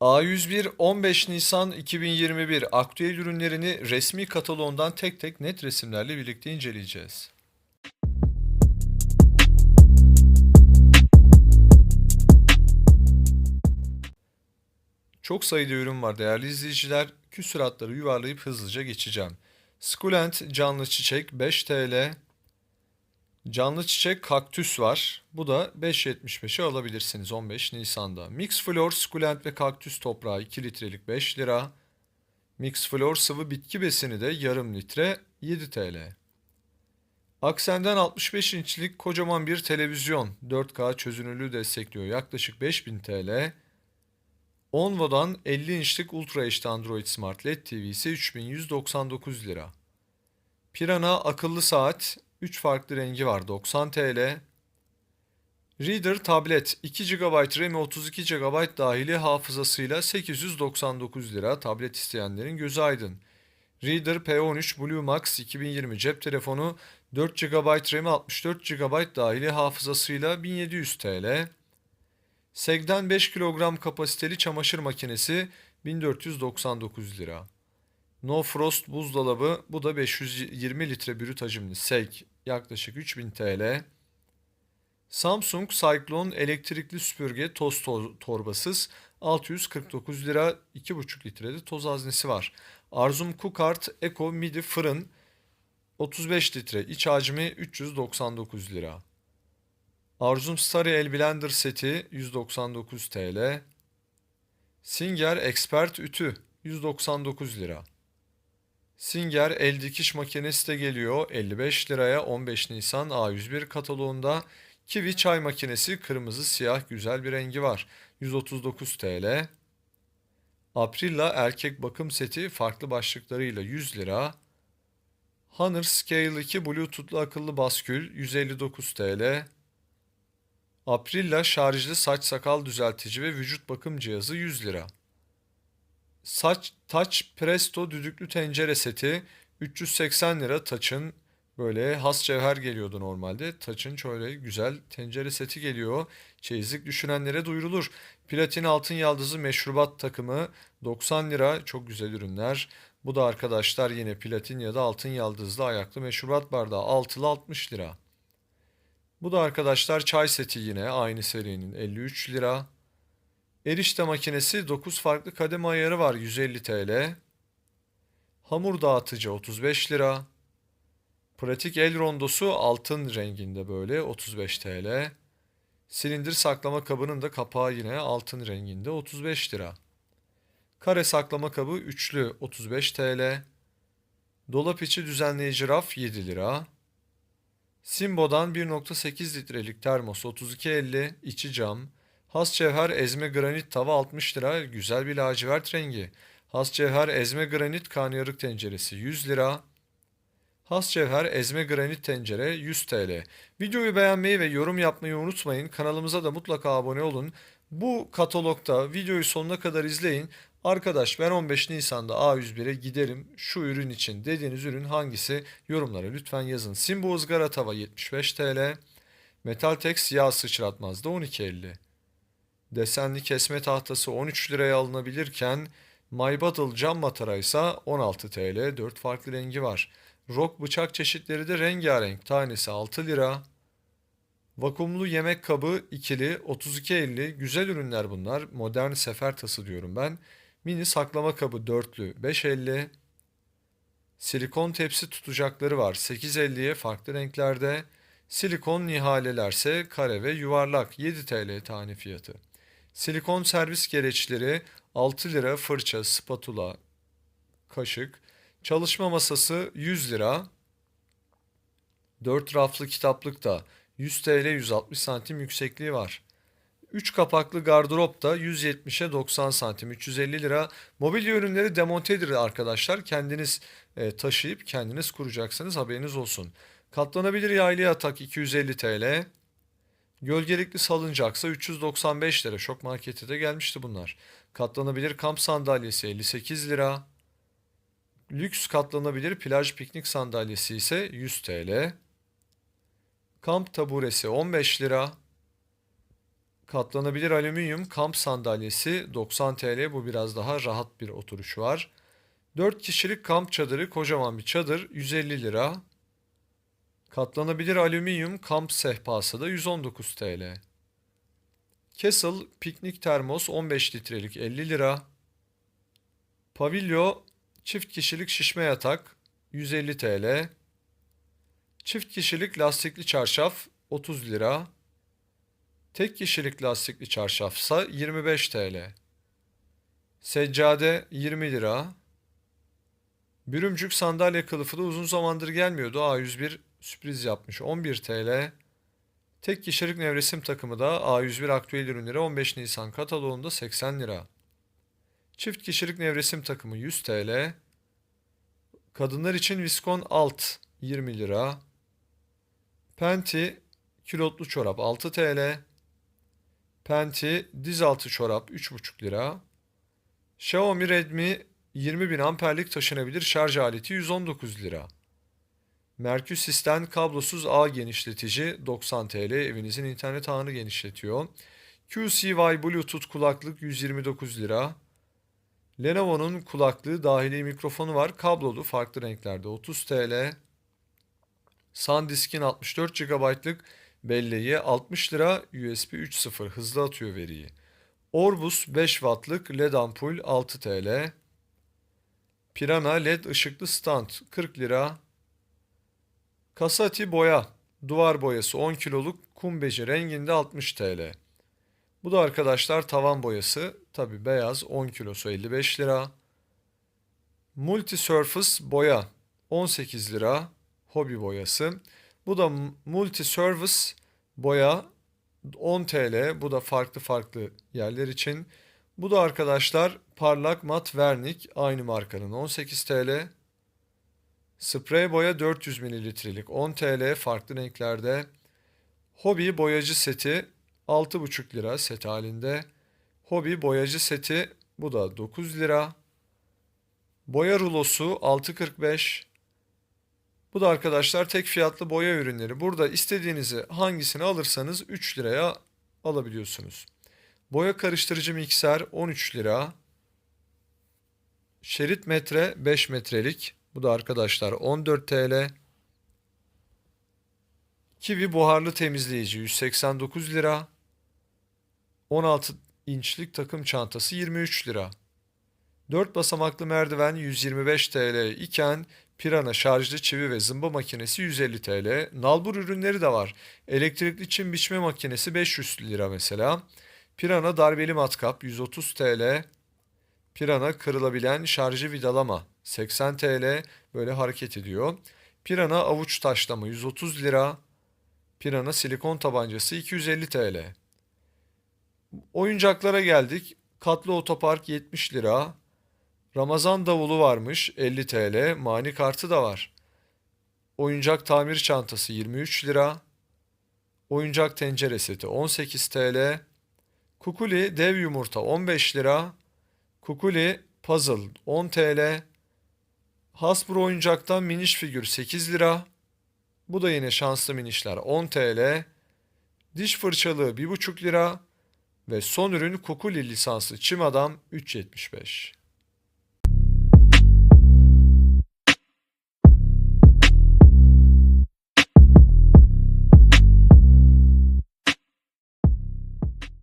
A101 15 Nisan 2021 aktüel ürünlerini resmi kataloğundan tek tek net resimlerle birlikte inceleyeceğiz. Çok sayıda ürün var değerli izleyiciler. Küsuratları yuvarlayıp hızlıca geçeceğim. Sukulent canlı çiçek 5 TL. Canlı çiçek kaktüs var. Bu da 5.75'e alabilirsiniz 15 Nisan'da. Mix Flor sukulent ve kaktüs toprağı 2 litrelik 5 lira. Mix Flor sıvı bitki besini de yarım litre 7 TL. Aksen'den 65 inçlik kocaman bir televizyon 4K çözünürlüğü destekliyor yaklaşık 5000 TL. Onvo'dan 50 inçlik Ultra HD Android Smart LED TV ise 3199 lira. Pirana akıllı saat 3 farklı rengi var 90 TL. Reader tablet 2 GB RAM ve 32 GB dahili hafızasıyla 899 lira. Tablet isteyenlerin gözü aydın. Reader P13 Blue Max 2020 cep telefonu 4 GB RAM ve 64 GB dahili hafızasıyla 1700 TL. Seg'den 5 kilogram kapasiteli çamaşır makinesi 1499 lira. No Frost buzdolabı bu da 520 litre brüt hacimli Seg yaklaşık 3000 TL. Samsung Cyclone elektrikli süpürge toz to- torbasız 649 lira 2,5 litrede toz haznesi var. Arzum Cookart Eco Midi fırın 35 litre iç hacmi 399 lira. Arzum Stari El Blender seti 199 TL. Singer Expert ütü 199 lira. Singer el dikiş makinesi de geliyor 55 liraya 15 Nisan A101 kataloğunda. Kiwi çay makinesi kırmızı siyah güzel bir rengi var 139 TL. Aprilla erkek bakım seti farklı başlıklarıyla 100 lira. Honor Scale 2 Bluetooth'lu akıllı baskül 159 TL. Aprilla şarjlı saç sakal düzeltici ve vücut bakım cihazı 100 lira. Saç Touch Presto düdüklü tencere seti 380 lira Touch'ın böyle has cevher geliyordu normalde. Touch'ın şöyle güzel tencere seti geliyor. Çeyizlik düşünenlere duyurulur. Platin altın yaldızı meşrubat takımı 90 lira çok güzel ürünler. Bu da arkadaşlar yine platin ya da altın yaldızlı ayaklı meşrubat bardağı altılı 60 lira. Bu da arkadaşlar çay seti yine aynı serinin 53 lira. Erişte makinesi 9 farklı kademe ayarı var 150 TL. Hamur dağıtıcı 35 lira. Pratik el rondosu altın renginde böyle 35 TL. Silindir saklama kabının da kapağı yine altın renginde 35 lira. Kare saklama kabı üçlü 35 TL. Dolap içi düzenleyici raf 7 lira. Simbo'dan 1.8 litrelik termos 32.50 içi cam. Has cevher ezme granit tava 60 lira güzel bir lacivert rengi. Has cevher ezme granit karnıyarık tenceresi 100 lira. Has cevher ezme granit tencere 100 TL. Videoyu beğenmeyi ve yorum yapmayı unutmayın. Kanalımıza da mutlaka abone olun. Bu katalogda videoyu sonuna kadar izleyin. Arkadaş ben 15 Nisan'da A101'e giderim şu ürün için dediğiniz ürün hangisi yorumlara lütfen yazın. Simbo ızgara tava 75 TL. Metaltex yağ sıçratmazda 12.50. Desenli kesme tahtası 13 liraya alınabilirken My cam matara ise 16 TL 4 farklı rengi var. Rock bıçak çeşitleri de rengarenk tanesi 6 lira. Vakumlu yemek kabı ikili 32.50 güzel ürünler bunlar. Modern sefer tası diyorum ben. Mini saklama kabı dörtlü 5.50. Silikon tepsi tutacakları var 8.50'ye farklı renklerde. Silikon nihalelerse kare ve yuvarlak 7 TL tane fiyatı. Silikon servis gereçleri 6 lira fırça, spatula, kaşık. Çalışma masası 100 lira. 4 raflı kitaplık da 100 TL 160 santim yüksekliği var. 3 kapaklı gardırop da 170'e 90 santim 350 lira. Mobilya ürünleri demontedir arkadaşlar. Kendiniz e, taşıyıp kendiniz kuracaksınız haberiniz olsun. Katlanabilir yaylı yatak 250 TL. Gölgelikli salıncaksa 395 lira. Şok markete de gelmişti bunlar. Katlanabilir kamp sandalyesi 58 lira. Lüks katlanabilir plaj piknik sandalyesi ise 100 TL. Kamp taburesi 15 lira. Katlanabilir alüminyum kamp sandalyesi 90 TL. Bu biraz daha rahat bir oturuş var. 4 kişilik kamp çadırı kocaman bir çadır 150 lira. Katlanabilir alüminyum kamp sehpası da 119 TL. Kessel piknik termos 15 litrelik 50 lira. Pavilyo çift kişilik şişme yatak 150 TL. Çift kişilik lastikli çarşaf 30 lira. Tek kişilik lastikli çarşafsa 25 TL. Seccade 20 lira. Bürümcük sandalye kılıfı da uzun zamandır gelmiyordu. A101 sürpriz yapmış 11 TL. Tek kişilik nevresim takımı da A101 aktüel ürünleri 15 Nisan kataloğunda 80 lira. Çift kişilik nevresim takımı 100 TL. Kadınlar için Viskon alt 20 lira. Penti külotlu çorap 6 TL. Penti diz altı çorap 3,5 lira. Xiaomi Redmi 20.000 amperlik taşınabilir şarj aleti 119 lira. Merküsis'ten kablosuz ağ genişletici 90 TL evinizin internet ağını genişletiyor. QCY Bluetooth kulaklık 129 lira. Lenovo'nun kulaklığı dahili mikrofonu var. Kablolu farklı renklerde 30 TL. SanDisk'in 64 GB'lık belleği 60 lira USB 3.0 hızlı atıyor veriyi. Orbus 5 wattlık LED ampul 6 TL. Pirana LED ışıklı stand 40 lira. Kasati boya duvar boyası 10 kiloluk kumbeci renginde 60 TL. Bu da arkadaşlar tavan boyası tabi beyaz 10 kilosu 55 lira. Multi Surface boya 18 lira hobi boyası. Bu da Multi Service boya 10 TL. Bu da farklı farklı yerler için. Bu da arkadaşlar parlak mat vernik aynı markanın 18 TL. Sprey boya 400 mililitrelik 10 TL farklı renklerde. Hobi boyacı seti 6,5 lira set halinde. Hobi boyacı seti bu da 9 lira. Boya rulosu 6.45. Bu da arkadaşlar tek fiyatlı boya ürünleri. Burada istediğinizi hangisini alırsanız 3 liraya alabiliyorsunuz. Boya karıştırıcı mikser 13 lira. Şerit metre 5 metrelik. Bu da arkadaşlar 14 TL. Kivi buharlı temizleyici 189 lira. 16 inçlik takım çantası 23 lira. 4 basamaklı merdiven 125 TL iken Pirana şarjlı çivi ve zımba makinesi 150 TL. Nalbur ürünleri de var. Elektrikli çim biçme makinesi 500 lira mesela. Pirana darbeli matkap 130 TL. Pirana kırılabilen şarjı vidalama 80 TL böyle hareket ediyor. Pirana avuç taşlama 130 lira. Pirana silikon tabancası 250 TL. Oyuncaklara geldik. Katlı otopark 70 lira. Ramazan davulu varmış 50 TL. Mani kartı da var. Oyuncak tamir çantası 23 lira. Oyuncak tencere seti 18 TL. Kukuli dev yumurta 15 lira. Kukuli puzzle 10 TL. Hasbro oyuncaktan miniş figür 8 lira. Bu da yine şanslı minişler 10 TL. Diş fırçalığı 1,5 lira. Ve son ürün Kukuli lisanslı çim adam 3.75.